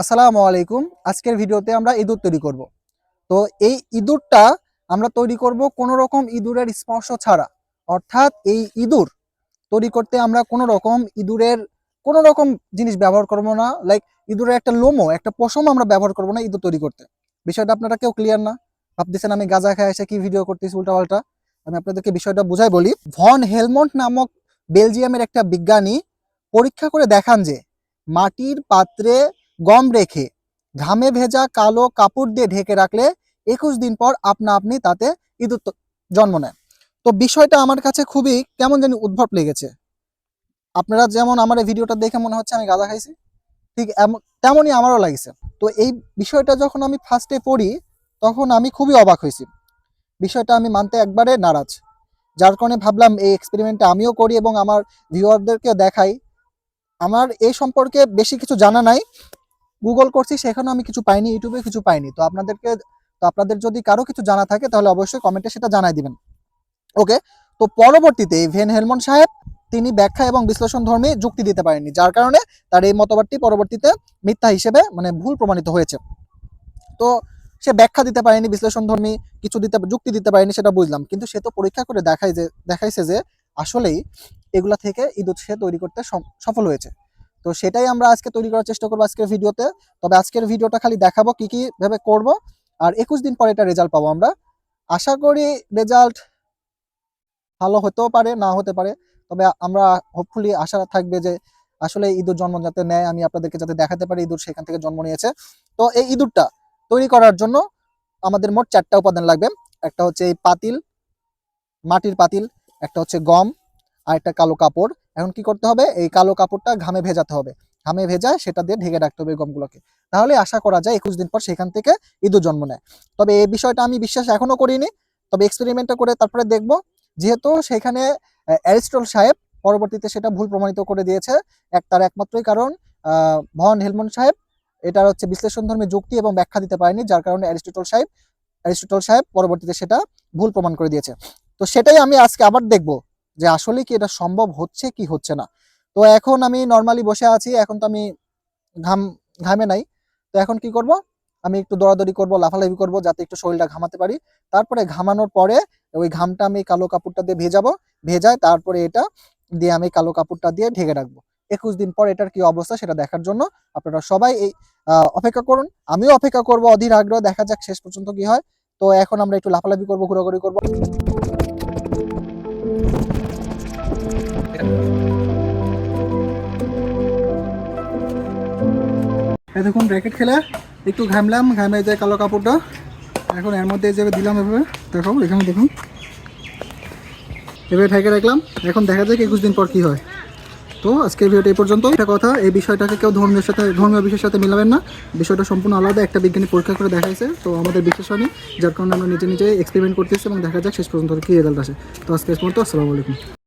আসসালামু আলাইকুম। আজকের ভিডিওতে আমরা ইঁদুর তৈরি করব। তো এই ইঁদুরটা আমরা তৈরি করব কোনো রকম ইঁদুরের স্পর্শ ছাড়া। অর্থাৎ এই ইঁদুর তৈরি করতে আমরা কোনো রকম ইঁদুরের কোনো রকম জিনিস ব্যবহার করব না। লাইক ইঁদুরের একটা লোমো, একটা পশম আমরা ব্যবহার করব না ইঁদুর তৈরি করতে। বিষয়টা আপনারা কেউ ক্লিয়ার না। ভাবতেছেন আমি গাঁজা খায় এসে কি ভিডিও করতেছি উল্টাপাল্টা? আমি আপনাদেরকে বিষয়টা বুঝাই বলি। ভন হেলমন্ট নামক বেলজিয়ামের একটা বিজ্ঞানী পরীক্ষা করে দেখান যে মাটির পাত্রে গম রেখে ঘামে ভেজা কালো কাপড় দিয়ে ঢেকে রাখলে একুশ দিন পর আপনা আপনি তাতে ইঁদুর জন্ম নেয় তো বিষয়টা আমার কাছে খুবই কেমন জানি উদ্ভব লেগেছে। আপনারা যেমন আমার এই ভিডিওটা দেখে মনে হচ্ছে আমি গাঁজা খাইছি, ঠিক তেমনই আমারও লাগছে। তো এই বিষয়টা যখন আমি ফার্স্টে পড়ি, তখন আমি খুবই অবাক হয়েছি। বিষয়টা আমি মানতে একবারে নারাজ। যার কারণে ভাবলাম এই এক্সপেরিমেন্টটা আমিও করি এবং আমার ভিউয়ারদেরকে দেখাই। আমার এই সম্পর্কে বেশি কিছু জানা নাই। গুগল করছি, সেখানে আমি কিছু পাইনি ইউটিউবে কিছু পাইনি। তো আপনাদেরকে, তো আপনাদের যদি কারও কিছু জানা থাকে, তাহলে অবশ্যই কমেন্টে সেটা জানাই দিবেন। ওকে তো পরবর্তীতে ভেন হেলমন সাহেব, তিনি ব্যাখ্যা এবং বিশ্লেষণ ধর্মী যুক্তি দিতে পারেননি, যার কারণে তার এই মতবাদটি পরবর্তীতে মিথ্যা হিসেবে মানে ভুল প্রমাণিত হয়েছে। তো সে ব্যাখ্যা দিতে পারেনি, বিশ্লেষণ ধর্মী কিছু দিতে, যুক্তি দিতে পারেনি, সেটা বুঝলাম। কিন্তু সে তো পরীক্ষা করে দেখায় যে, দেখাইছে যে আসলেই এগুলা থেকে ইঁদুর সে তৈরি করতে সফল হয়েছে। তো সেটাই আমরা আজকে তৈরি করার চেষ্টা করব আজকের ভিডিওতে। তবে আজকের ভিডিওটা খালি দেখাবো কি কি ভাবে করব, আর একুশ দিন পরে এটা রেজাল্ট পাবো আমরা। আশা করি রেজাল্ট ভালো হতেও পারে, না হতে পারে। তবে আমরা হোপফুলি আশা থাকবে যে আসলে ইঁদুর জন্ম যাতে নেয়, আমি আপনাদেরকে যাতে দেখাতে পারি ইঁদুর সেখান থেকে জন্ম নিয়েছে। তো এই ইঁদুরটা তৈরি করার জন্য আমাদের মোট চারটা উপাদান লাগবে। একটা হচ্ছে এই পাতিল, মাটির পাতিল, একটা হচ্ছে গম আর একটা কালো কাপড়। এখন কি করতে হবে? এই কালো কাপড়টা ঘামে ভেজাতে হবে। ঘামে ভেজা, সেটা দিয়ে ঢেকে রাখতে হবে গমগুলোকে। তাহলে আশা করা যায় একুশ দিন পর সেখান থেকে ইঁদুর জন্ম নেয়। তবে এই বিষয়টা আমি বিশ্বাস এখনও করিনি। তবে এক্সপেরিমেন্টটা করে তারপরে দেখব। যেহেতু সেখানে অ্যারিস্টল সাহেব পরবর্তীতে সেটা ভুল প্রমাণিত করে দিয়েছে। এক, তার একমাত্রই কারণ ভন হেলমন সাহেব। এটার হচ্ছে বিশ্লেষণধর্মী যুক্তি এবং ব্যাখ্যা দিতে পারেনি, যার কারণে অ্যারিস্টটল সাহেব অ্যারিস্টটল সাহেব পরবর্তীতে সেটা ভুল প্রমাণ করে দিয়েছে। তো সেটাই আমি আজকে আবার দেখব। যে আসলে কি এটা সম্ভব হচ্ছে কি হচ্ছে না? তো এখন আমি নর্মালি বসে আছি, এখন তো আমি ঘাম, ঘামে নাই। তো এখন কি করব? আমি একটু দৌড়াদৌড়ি করব, লাফালাফি করব যাতে একটু শরীরটা ঘামাতে পারি। তারপরে ঘামানোর পরে ওই ঘামটা আমি কালো কাপড়টা দিয়ে ভেজাবো। ভেজায় তারপরে এটা দিয়ে আমি কালো কাপড়টা দিয়ে ঢেকে রাখব। একুশ দিন পর এটার কি অবস্থা সেটা দেখার জন্য আপনারা সবাই এই অপেক্ষা করুন। আমিও অপেক্ষা করব, অধীর আগ্রহ। দেখা যাক শেষ পর্যন্ত কি হয়। তো এখন আমরা একটু লাফালাফি করব, ঘোরাঘুরি করব। দেখুন র্যাকেট খেলে একটু ঘামলাম, ঘামে যায় কালো কাপড়টা। এখন এর মধ্যে যে দিলাম এভাবে দেখো এখানে দেখুন। এভাবে ঠেকে রাখলাম। এখন দেখা যায় একুশ দিন পর কি হয়। তো আজকের ভিডিওটা এই পর্যন্ত একটা কথা, এই বিষয়টাকে কেউ ধর্মের সাথে, ধর্মীয় বিষয়ের সাথে মিলাবেন না। বিষয়টা সম্পূর্ণ আলাদা। একটা বিজ্ঞানী পরীক্ষা করে দেখাইছে। তো আমাদের বিশ্বাস হয়নি, যার কারণে আমরা নিজে নিজে এক্সপেরিমেন্ট করতেছি এবং দেখা যাক শেষ পর্যন্ত কি রেজাল্ট আসে। তো আজকে পর্যন্ত আসসালামু আলাইকুম।